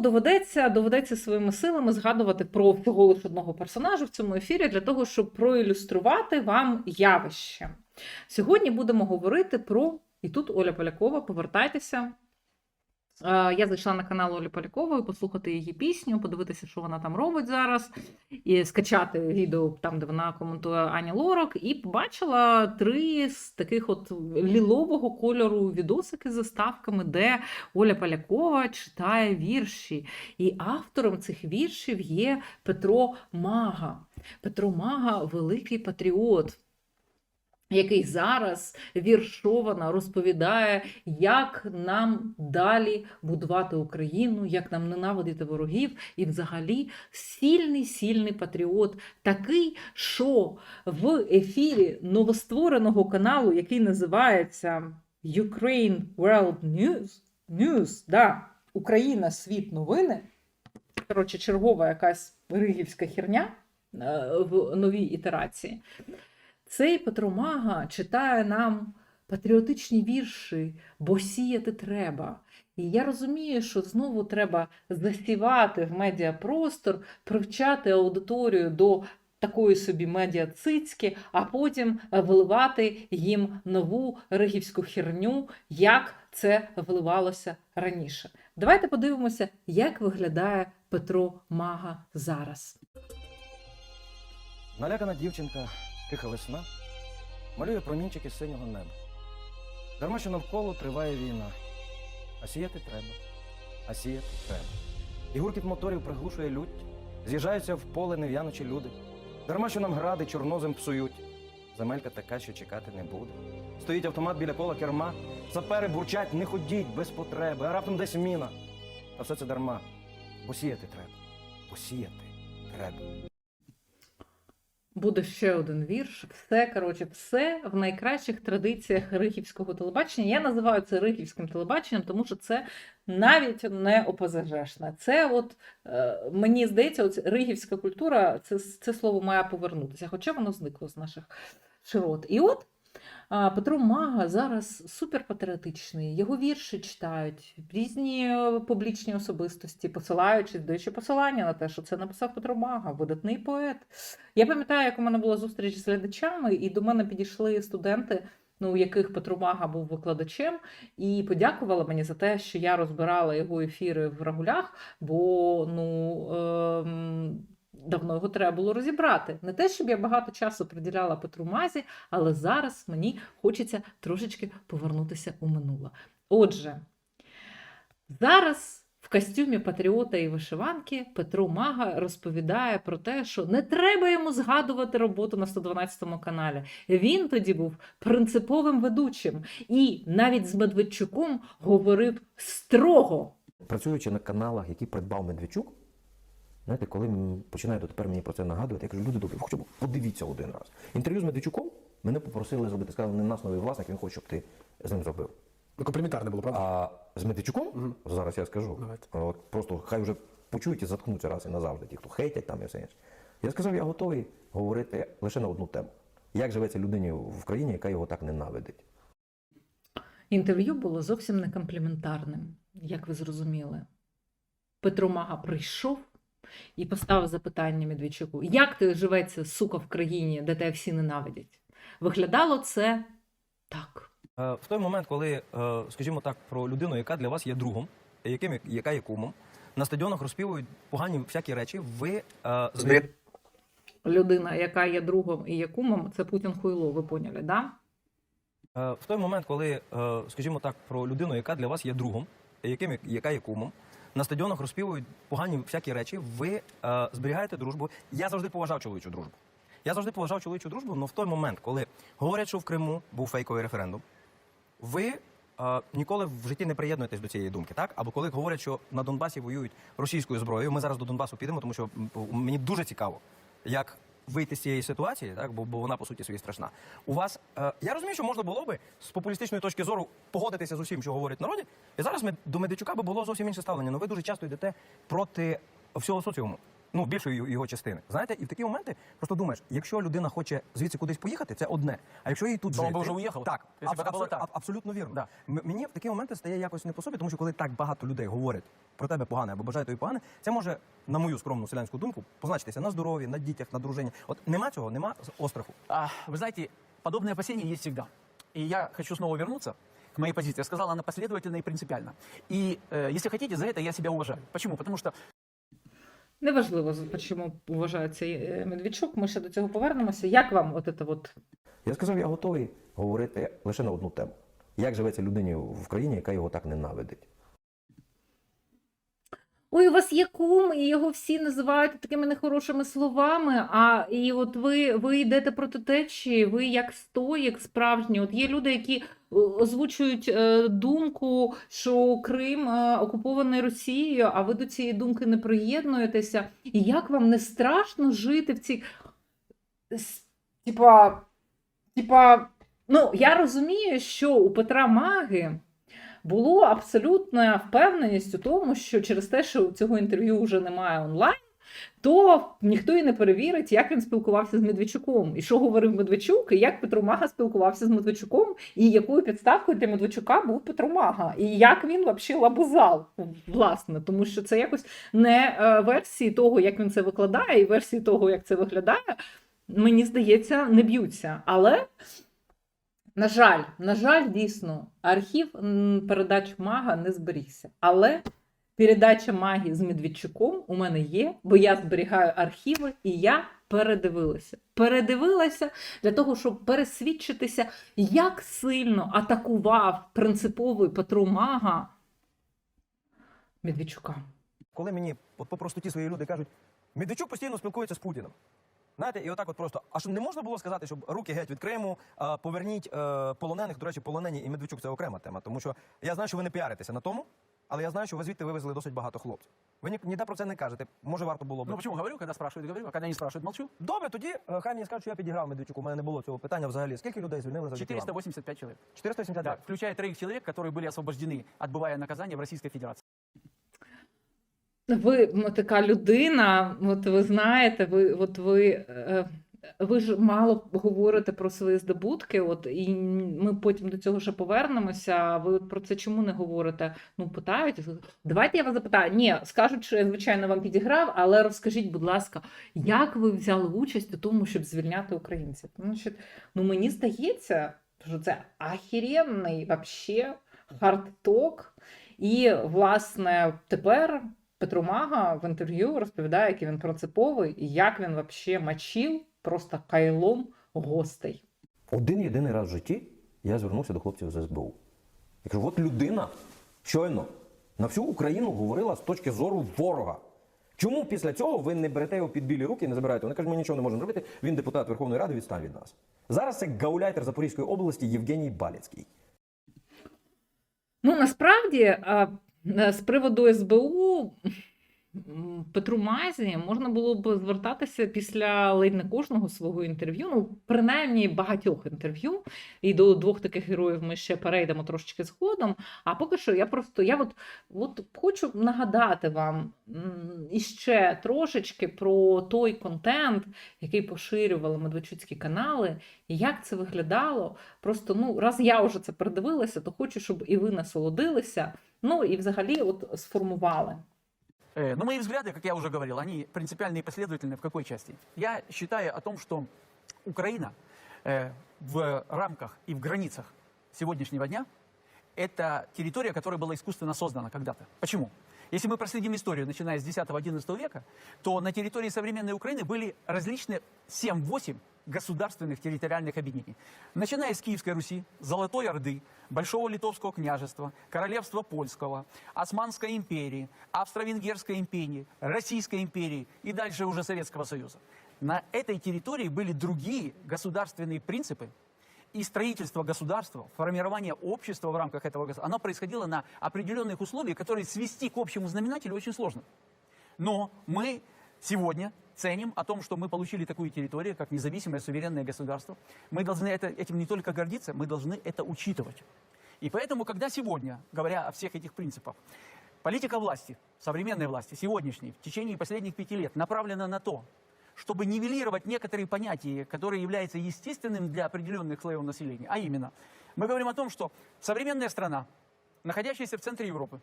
доведеться, доведеться своїми силами згадувати про всього лише одного персонажа в цьому ефірі для того, щоб проілюструвати вам явище. Сьогодні будемо говорити про. І тут Оля Полякова, повертайтеся. Е, Я зайшла на канал Олі Полякової послухати її пісню, подивитися, що вона там робить зараз, і скачати відео там, де вона коментує Ані Лорак, і побачила три з таких от лілового кольору відосики з заставками, де Оля Полякова читає вірші. І автором цих віршів є Петро Мага. Петро Мага великий патріот. Який зараз віршовано розповідає, як нам далі будувати Україну, як нам ненавидити ворогів, і взагалі сильний, сильний патріот, такий, що в ефірі новоствореного каналу, який називається Ukraine World News, News да, Україна Світ новини. Коротше, чергова якась ригівська херня е, в новій ітерації. Цей Петро Мага читає нам патріотичні вірші, бо сіяти треба. І я розумію, що знову треба засівати в медіапростор, привчати аудиторію до такої собі медіацицьки, а потім вливати їм нову ригівську херню, як це вливалося раніше. Давайте подивимося, як виглядає Петро Мага зараз. Налякана дівчинка, тиха весна, малює промінчики синього неба. Дарма, що навколо триває війна. А сіяти треба, а сіяти треба. І гуркіт моторів приглушує лють, з'їжджаються в поле нев'яночі люди. Дарма, що нам гради чорнозем псують. Земелька така, що чекати не буде. Стоїть автомат біля кола керма, сапери бурчать, не ходіть без потреби, а раптом десь міна. Та все це дарма. Посіяти треба. Посіяти треба. Буде ще один вірш. Все, коротше, все в найкращих традиціях рихівського телебачення. Я називаю це рихівським телебаченням, тому що це навіть не ОПЗЖшне. Це от е, мені здається, оць ригівська культура, це, це слово має повернутися, хоча воно зникло з наших широт. І от Петро Мага зараз суперпатріотичний. Його вірші читають різні е, публічні особистості, посилаючись, даючи посилання на те, що це написав Петро Мага, видатний поет. Я пам'ятаю, як у мене була зустріч з глядачами, і до мене підійшли студенти, ну, у яких Петро Мага був викладачем, і подякувала мені за те, що я розбирала його ефіри в рагулях, бо ну. Ем... Давно його треба було розібрати. Не те, щоб я багато часу приділяла Петру Мазі, але зараз мені хочеться трошечки повернутися у минуле. Отже, зараз в костюмі патріота і вишиванки Петро Мага розповідає про те, що не треба йому згадувати роботу на 112 каналі. Він тоді був принциповим ведучим і навіть з Медведчуком говорив строго. працюючи на каналах, які придбав Медведчук, знаєте, коли починає дотепер мені про це нагадувати, я кажу, люди добрі, хоча б подивіться один раз. Інтерв'ю з Медведчуком мене попросили зробити. Сказали, не нас новий власник, він хоче, щоб ти з ним зробив. Ну, компліментарне було, правда? А з Медведчуком, Мгм. зараз я скажу, Давайте. от просто хай вже почують і заткнуться раз і назавжди, ті, хто хейтять там і все інше. Я сказав, я готовий говорити лише на одну тему. Як живеться людині в країні, яка його так ненавидить? Інтерв'ю було зовсім не компліментарним, як ви зрозуміли. Петро Мага прийшов і поставив запитання Медведчуку: Як ти живеться, сука, в країні, де тебе всі ненавидять? Виглядало це так. Е, В той момент, коли, е, скажімо так, про людину, яка для вас є другом, яким, яка є кумом, на стадіонах розпівують погані всякі речі, ви е, Людина, яка є другом і є кумом, це Путін Хуйло, ви поняли, да? В той момент, коли, скажімо так, про людину, яка для вас є другом, яким, яка є кумом, на стадіонах розпівують погані всякі речі, ви е, зберігаєте дружбу. Я завжди поважав чоловічу дружбу. Я завжди поважав чоловічу дружбу, але в той момент, коли говорять, що в Криму був фейковий референдум, ви е, ніколи в житті не приєднуєтесь до цієї думки, так? Або коли говорять, що на Донбасі воюють російською зброєю, ми зараз до Донбасу підемо, тому що мені дуже цікаво, як вийти з цієї ситуації, так бо, бо вона по суті своїй страшна. У вас е, я розумію, що можна було би з популістичної точки зору погодитися з усім, що говорять народі. І зараз ми до Медичука би було зовсім інше ставлення. але ви дуже часто йдете проти всього соціуму Ну, більшої його- його частини. Знаєте, і в такі моменти просто думаєш, якщо людина хоче звідси кудись поїхати, це одне. А якщо їй тут То він жити, би вже уїхав. Так, Якщо б абс- це було абсо- так. аб- абсолютно вірно. Да. М- Мені в такі моменти стає якось не по собі, тому що коли так багато людей говорять про тебе погане або бажають тобі погане, це може, на мою скромну селянську думку, позначитися на здоров'ї, на дітях, на дружині. От нема цього, нема з- остраху. А, вы знаете, подобные опасения есть всегда. И я хочу снова вернуться к моей позиции. Я сказал, она последовательна и принципиальна. И, э, если хотите, за это я себя уважаю. Почему? Потому что Неважливо, чому вважається е, Медведчук. Ми ще до цього повернемося. Як вам от це от Я сказав, я готовий говорити лише на одну тему. Як живеться людині в країні, яка його так ненавидить? Ой, у вас є кум, і його всі називають такими нехорошими словами. А і от ви, ви йдете проти течії, ви як стоїк справжній. От є люди, які е, озвучують е, думку, що Крим е, окупований Росією, а ви до цієї думки не приєднуєтеся. І як вам не страшно жити в цій типа, типа, ну я розумію, що у Петра Маги було абсолютна впевненість у тому, що через те, що цього інтерв'ю вже немає онлайн, то ніхто і не перевірить, як він спілкувався з Медведчуком, і що говорив Медведчук, і як Петро Мага спілкувався з Медведчуком, і якою підставкою для Медведчука був Петро Мага, і як він взагалі лабузав, власне, тому що це якось не е, версії того, як він це викладає, і версії того, як це виглядає, мені здається, не б'ються. Але на жаль, на жаль, дійсно, архів передач мага не зберігся. Але передача маги з Медведчуком у мене є, бо я зберігаю архіви і я передивилася. Передивилася для того, щоб пересвідчитися, як сильно атакував принциповий Петро Мага Медведчука. Коли мені от по простоті свої люди кажуть, Медведчук постійно спілкується з Путіним. Знаєте, і отак от просто. А що не можна було сказати, щоб руки геть від Криму, а, поверніть е, полонених. До речі, полонені і Медведчук це окрема тема. Тому що я знаю, що ви не піаритеся на тому, але я знаю, що ви звідти вивезли досить багато хлопців. Ви ні, ніде про це не кажете. Може, варто було б. Ну почему говорю, когда спрашивают, говорю, а когда не спрашивают, молчу. Добре, тоді е, хай мені скажуть, що я підіграв Медведчуку. У мене не було цього питання взагалі. Скільки людей звільнили за 485 человек. 485. Да, включая троих человек, которые были освобождены, отбывая наказание в Российской Федерации. Ви м, така людина, от ви знаєте, ви от ви. е, Ви ж мало говорите про свої здобутки, от і ми потім до цього ще повернемося. Ви про це чому не говорите? Ну, питають. Давайте я вас запитаю. Ні, скажуть, що я звичайно вам підіграв, але розкажіть, будь ласка, як ви взяли участь у тому, щоб звільняти українців? Тому ну мені здається, що це ахіренний вообще хардток. І, власне, тепер Петро Мага в інтерв'ю розповідає, який він принциповий і як він взагалі мочив просто кайлом гостей. Один єдиний раз в житті я звернувся до хлопців з СБУ. Я кажу, от людина щойно на всю Україну говорила з точки зору ворога. Чому після цього ви не берете його під білі руки і не забираєте? Вони кажуть, ми нічого не можемо робити. Він депутат Верховної Ради, відстань від нас. Зараз це гауляйтер Запорізької області Євгеній Баліцький. Ну, насправді, е, з приводу СБУ Петру Мазі можна було б звертатися після ледь не кожного свого інтерв'ю, ну, принаймні багатьох інтерв'ю. І до двох таких героїв ми ще перейдемо трошечки згодом. А поки що я просто я от, от хочу нагадати вам іще трошечки про той контент, який поширювали медведчуцькі канали, і як це виглядало. Просто ну, раз я вже це передивилася, то хочу, щоб і ви насолодилися. Ну і взагалі от сформували. Э, Но мои взгляды, как я уже говорил, они принципиальные и последовательные в какой части? Я считаю о том, что Украина э, в рамках и в границах сегодняшнего дня это территория, которая была искусственно создана когда-то. Почему? Если мы проследим историю, начиная с 10-11 века, то на территории современной Украины были различные 7-8 государственных территориальных объединений. Начиная с Киевской Руси, Золотой Орды, Большого Литовского княжества, Королевства Польского, Османской империи, Австро-Венгерской империи, Российской империи и дальше уже Советского Союза. На этой территории были другие государственные принципы, и строительство государства, формирование общества в рамках этого государства, оно происходило на определенных условиях, которые свести к общему знаменателю очень сложно. Но мы сегодня ценим о том, что мы получили такую территорию, как независимое суверенное государство. Мы должны это, этим не только гордиться, мы должны это учитывать. И поэтому, когда сегодня, говоря о всех этих принципах, Политика власти, современной власти, сегодняшней, в течение последних пяти лет, направлена на то, чтобы нивелировать некоторые понятия, которые являются естественным для определенных слоев населения. А именно, мы говорим о том, что современная страна, находящаяся в центре Европы,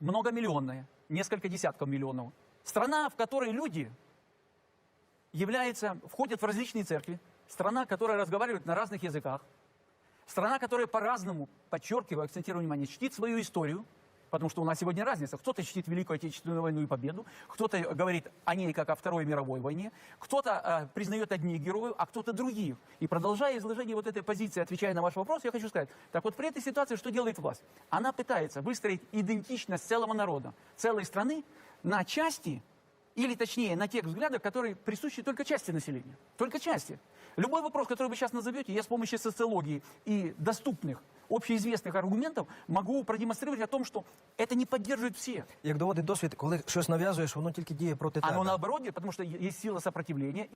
многомиллионная, несколько десятков миллионов, страна, в которой люди являются, входят в различные церкви, страна, которая разговаривает на разных языках, страна, которая по-разному, подчеркиваю, акцентирую внимание, чтит свою историю, потому что у нас сегодня разница. Кто-то чтит Великую Отечественную войну и победу, кто-то говорит о ней как о Второй мировой войне, кто-то э, признает одних героев, а кто-то других. И продолжая изложение вот этой позиции, отвечая на ваш вопрос, я хочу сказать, так вот при этой ситуации что делает власть? Она пытается выстроить идентичность целого народа, целой страны на части, или точнее на тех взглядах, которые присущи только части населения. Только части. Любой вопрос, который вы сейчас назовете, я с помощью социологии и доступных, общеизвестных аргументов могу продемонстрировать о том, что это не поддерживают все. Як доводить досвід, коли щось нав'язуєш, воно тільки діє проти тебе. Оно наоборот, делает, потому что есть сила сопротивления.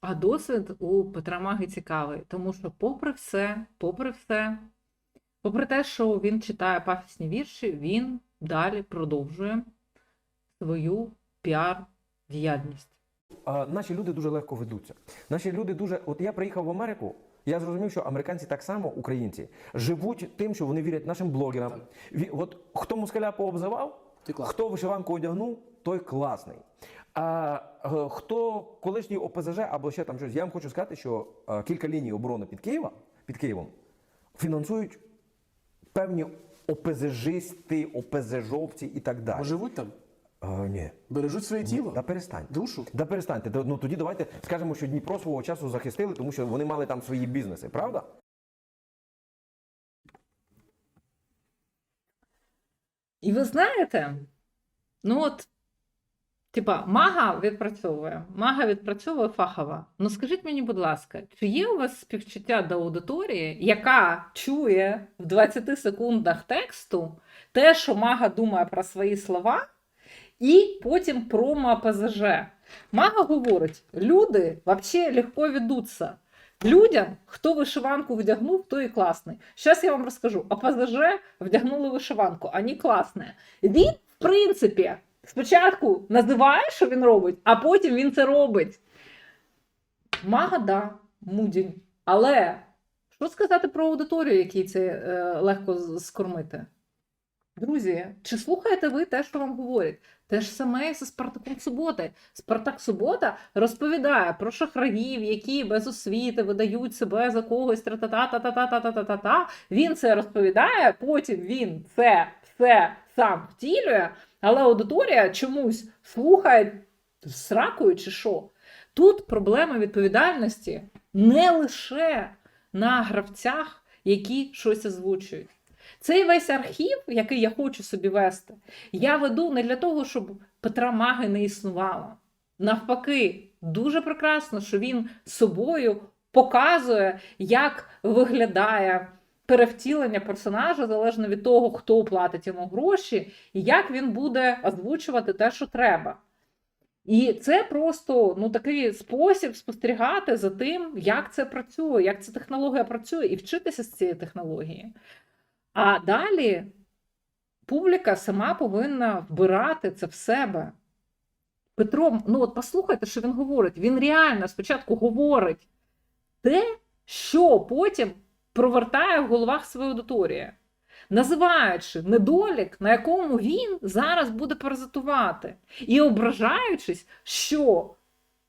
А досвід у Петра Маги цікавий, тому що, попри все, попри все, попри те, що він читає пафісні вірші, він далі продовжує свою піар-діяльність. А, наші люди дуже легко ведуться. Наші люди дуже. От я приїхав в Америку. Я зрозумів, що американці так само, українці, живуть тим, що вони вірять нашим блогерам. Ві- От хто москаля пообзивав, Ти хто вишиванку одягнув, той класний. А е, хто колишній ОПЗЖ або ще там щось, я вам хочу сказати, що е, кілька ліній оборони під Києва, під Києвом фінансують певні ОПЗЖисти, ОПЗЖовці і так далі. Бо живуть там, А, ні. бережуть своє тіло, Да перестань. душу. Да перестаньте. Ну тоді давайте скажемо, що Дніпро свого часу захистили, тому що вони мали там свої бізнеси, правда? І ви знаєте, ну от, типа, мага відпрацьовує, мага відпрацьовує фахова. Ну скажіть мені, будь ласка, чи є у вас співчуття до аудиторії, яка чує в 20 секундах тексту те, що мага думає про свої слова, і потім промо ПЗЖ? Мага говорить: люди взагалі легко ведуться. Людям, хто вишиванку вдягнув, той і класний. Зараз я вам розкажу. ОПЗЖ вдягнули вишиванку, ані класне. Він, в принципі, спочатку називає, що він робить, а потім він це робить. Мага, да, мудінь. Але що сказати про аудиторію, якій це е, легко скормити? Друзі, чи слухаєте ви те, що вам говорять? Те ж саме і зі Спартаком Суботи. Спартак Субота розповідає про шахраїв, які без освіти видають себе за когось. Тра-та-та-та-та-та-та-та-та. Він це розповідає, потім він це все сам втілює, але аудиторія чомусь слухає сракою чи що. Тут проблема відповідальності не лише на гравцях, які щось озвучують. Цей весь архів, який я хочу собі вести, я веду не для того, щоб Петра Маги не існувало. Навпаки, дуже прекрасно, що він собою показує, як виглядає перевтілення персонажа залежно від того, хто платить йому гроші, і як він буде озвучувати те, що треба. І це просто ну, такий спосіб спостерігати за тим, як це працює, як ця технологія працює, і вчитися з цієї технології. А далі публіка сама повинна вбирати це в себе. Петро, ну от послухайте, що він говорить. Він реально спочатку говорить те, що потім провертає в головах своєї аудиторії, називаючи недолік, на якому він зараз буде паразитувати, і ображаючись, що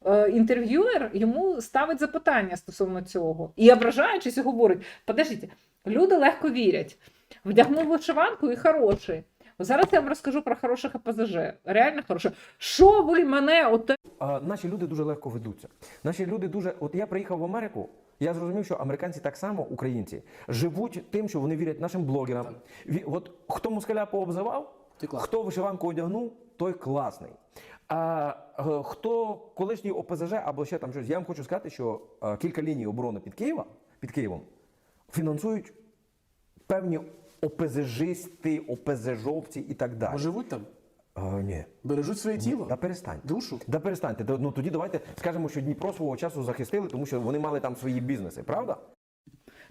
е, інтерв'юер йому ставить запитання стосовно цього, і ображаючись, говорить: подождіть, люди легко вірять. Вдягнув вишиванку і хороший. Зараз я вам розкажу про хороших АПЗЖ. Реально хороше. Що ви мене оте наші люди дуже легко ведуться. Наші люди дуже. От я приїхав в Америку. Я зрозумів, що американці так само, українці, живуть тим, що вони вірять нашим блогерам. Ві- От хто москаля пообзивав, Ти класний. хто вишиванку одягнув, той класний. А е, хто колишній ОПЗЖ або ще там щось, я вам хочу сказати, що е, кілька ліній оборони під Києва, під Києвом фінансують певні ОПЗЖисти, ОПЗЖовці і так далі. Бо живуть там, А, ні. бережуть своє тіло, Да перестань. душу. Да перестаньте. Да, Ну тоді давайте скажемо, що Дніпро свого часу захистили, тому що вони мали там свої бізнеси, правда?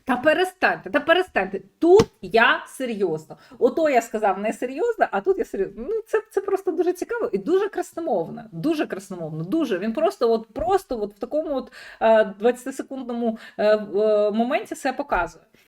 Та перестаньте, та перестаньте. Тут я серйозно. Ото я сказав не серйозно, а тут я серйозно. Ну це, це просто дуже цікаво і дуже красномовно. Дуже красномовно. Дуже він просто, от просто от в такому от е, 20-секундному е, е, моменті все показує.